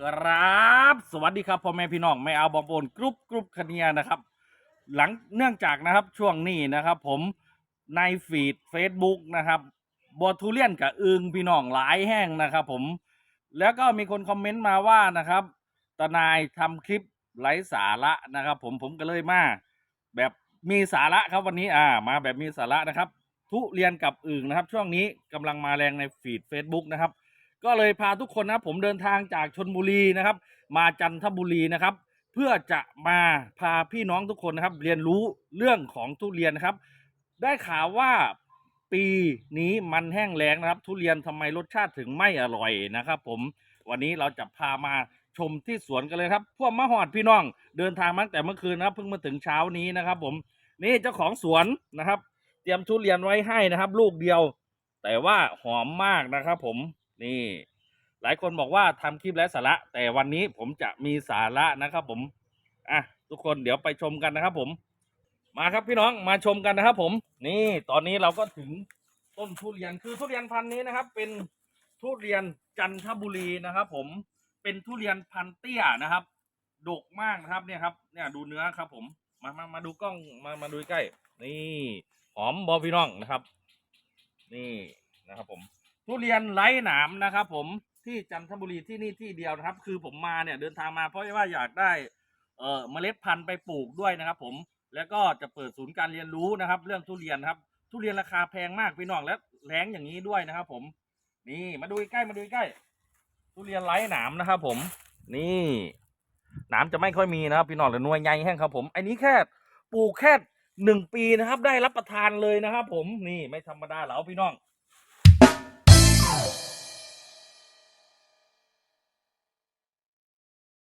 ครับ สวัสดีครับพ่อแม่พี่น้องไม่เอาบองโปนกรุ๊ปกรุ๊ปคเนียนะครับ หลังเนื่องจากนะครับช่วงนี้นะครับ ผมในฟีด Facebook นะครับบอทูเลียนกับอึงพี่น้องหลายแห้งนะครับ ผม แล้วก็มีคนคอมเมนต์มาว่านะครับตนายทำคลิปไร้สาระนะครับ ผมผมก็เลยมาแบบมีสาระครับวันนี้อ่า มาแบบมีสาระนะครับ ทุเรียนกับอึ่งนะครับ ช่วงนี้กำลังมาแรงในฟีด Facebook นะครับ ก็เลยพาทุกคนนะครับผมเดินทางจากชนบุรีนะครับ มาจันทบุรีนะครับ เพื่อจะมาพาพี่น้องทุกคนนะครับ เรียนรู้เรื่องของทุเรียนนะครับ ได้ข่าวว่าปีนี้มันแห้งแล้งนะครับ ทุเรียนทำไมรสชาติถึงไม่อร่อยนะครับ ผมวันนี้เราจะพามาชมที่สวนกันเลยครับ พวกมะฮอดพี่น้องเดินทางมาตั้งแต่เมื่อคืนนะครับ เพิ่งมาถึงเช้านี้นะครับ ผมนี่เจ้าของสวนนะครับ เตรียมทุเรียนไว้ให้นะครับ ลูกเดียว แต่ว่าหอมมากนะครับ ผม นี่ หลายคนบอกว่าทำคลิปไร้สาระ แต่วันนี้ผมจะมีสาระนะครับ ผมอะทุกคนเดี๋ยวไปชมกันนะครับ ผม มาครับพี่น้องมาชมกันนะครับ ผม นี่ตอนนี้เราก็ถึงต้นทุเรียนคือทุเรียนพันธุ์นี้นะครับ เป็นทุเรียนจันทบุรีนะครับ ผมเป็นทุเรียนพันธุ์เตี้ยนะครับดกมากนะครับเนี่ยครับ เนี่ยดูเนื้อครับ ผมมามามาดูกล้องมามาดูใกล้ นี่ หอมบอพี่น้องนะครับ นี่นะครับผม ทุเรียนไร้หนามนะครับ ผมที่จันทบุรีที่นี่ที่เดียวนะครับ คือผมมาเนี่ยเดินทางมาเพราะว่าอยากได้เอ่อเมล็ดพันธุ์ไปปลูกด้วยนะครับ ผมแล้วก็จะเปิดศูนย์การเรียนรู้นะครับ เรื่องทุเรียนครับทุเรียนราคาแพงมากพี่น้องและแรงอย่างนี้ด้วยนะครับ ผมนี่มาดูใกล้มาดูใกล้ทุเรียนไร้หนามนะครับ ผม นี่หนามจะไม่ค่อยมีนะครับ พี่น้องแต่หนวยใหญ่แห้งครับ ผมอันนี้แค่ปลูกแค่หนึ่งปีนะครับ ได้รับประทานเลยนะครับ ผมนี่ไม่ธรรมดาเหรอพี่น้อง Wow.